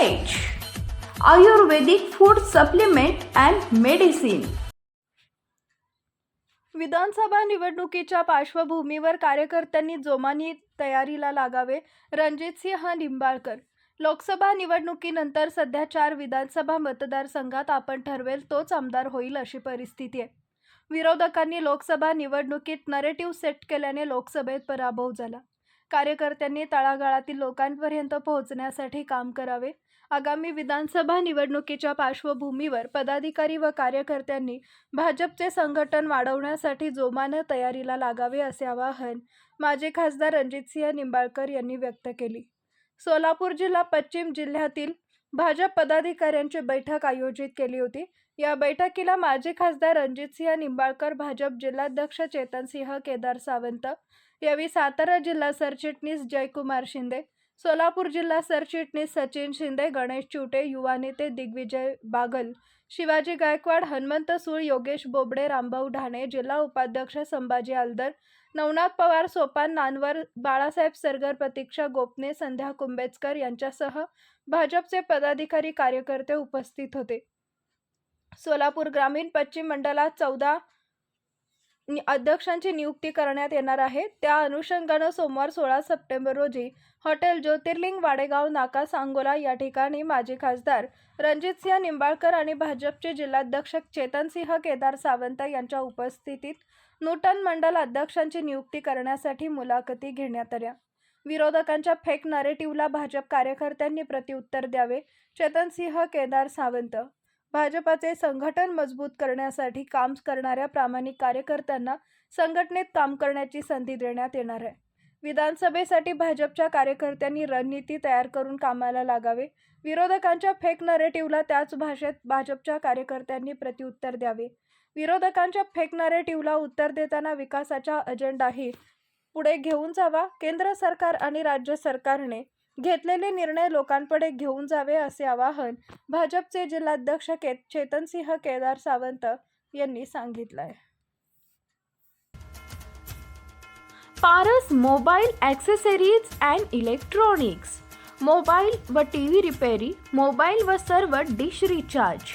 Ayurvedic food supplement and medicine विधानसभा निवडणुकीच्या पार्श्वभूमीवर कार्यकर्त्यांनी जोमाने तयारीला लागावे. रणजितसिंह निंबाळकर. लोकसभा निवडणुकीनंतर सध्या चार विधानसभा मतदारसंघात आपण ठरवेल तोच आमदार होईल अशी परिस्थिती आहे. विरोधकांनी लोकसभा निवडणुकीत नरेटिव्ह सेट केल्याने लोकसभेत पराभव झाला. कार्यकर्त्यांनी तळागाळातील लोकांपर्यंत पोहोचण्यासाठी काम करावे. आगामी विधानसभा निवडणुकीच्या पार्श्वभूमीवर पदाधिकारी व कार्यकर्त्यांनी भाजपचे संघटन वाढवण्यासाठी जोमानं तयारीला लागावे असे आवाहन माजी खासदार रणजितसिंह निंबाळकर यांनी व्यक्त केली. सोलापूर जिल्हा पश्चिम जिल्ह्यातील भाजप पदाधिकाऱ्यांची बैठक आयोजित केली होती. या बैठकीला माजी खासदार रणजितसिंह निंबाळकर भाजप जिल्हाध्यक्ष चेतनसिंह केदार सावंत यावेळी सातारा जिल्हा सरचिटणीस जयकुमार शिंदे सोलापूर जिल्हा सरचिटणीस सचिन शिंदे गणेश चिवटे युवा नेते दिग्विजय बागल शिवाजी गायकवाड हनुमंत सूळ योगेश बोबडे रामभाऊ ढाणे जिल्हा उपाध्यक्ष संभाजी आलदर नवनाथ पवार सोपान नानवर बाळासाहेब सरगर प्रतीक्षा गोपने संध्या कुंभेचकर यांच्यासह भाजपचे पदाधिकारी कार्यकर्ते उपस्थित होते. सोलापूर ग्रामीण पश्चिम मंडळात चौदा अध्यक्षांची नियुक्ती करण्यात येणार आहे. त्या अनुषंगानं सोमवार सोळा सप्टेंबर रोजी हॉटेल ज्योतिर्लिंग वाडेगाव नाका सांगोला या ठिकाणी माजी खासदार रणजितसिंह निंबाळकर आणि भाजपचे जिल्हाध्यक्ष चेतनसिंह केदार सावंत यांच्या उपस्थितीत नूतन मंडल अध्यक्षांची नियुक्ती करण्यासाठी मुलाखती घेण्यात आल्या. विरोधकांच्या फेक नरेटिव्हला भाजप कार्यकर्त्यांनी प्रत्युत्तर द्यावे. चेतनसिंह केदार सावंत भाजपाचे संघटन मजबूत करण्यासाठी काम करणाऱ्या प्रामाणिक कार्यकर्त्यांना संघटनेत काम करण्याची संधी देण्यात येणार आहे. विधानसभेसाठी भाजपच्या कार्यकर्त्यांनी रणनीती तयार करून कामाला लागावे. विरोधकांच्या फेक नरेटिव्हला त्याच भाषेत भाजपच्या कार्यकर्त्यांनी प्रत्युत्तर द्यावे. विरोधकांच्या फेक नरेटिव्हला उत्तर देताना विकासाचा अजेंडाही पुढे घेऊन जावा. केंद्र सरकार आणि राज्य सरकारने घेतलेले निर्णय लोकांपुढे घेऊन जावे असे आवाहन भाजपचे जिल्हाध्यक्ष के चेतनसिंह केदार सावंत यांनी सांगितलं आहे Paras mobile accessories and electronics. Mobile व टी व्ही रिपेरी मोबाईल व सर्व डिश रिचार्ज.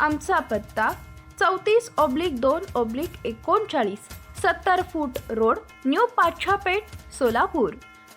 आमचा पत्ता चौतीस ऑब्लिक दोन ऑब्लिक एकोणचाळीस सत्तर feet road new Pachhapeth Solapur.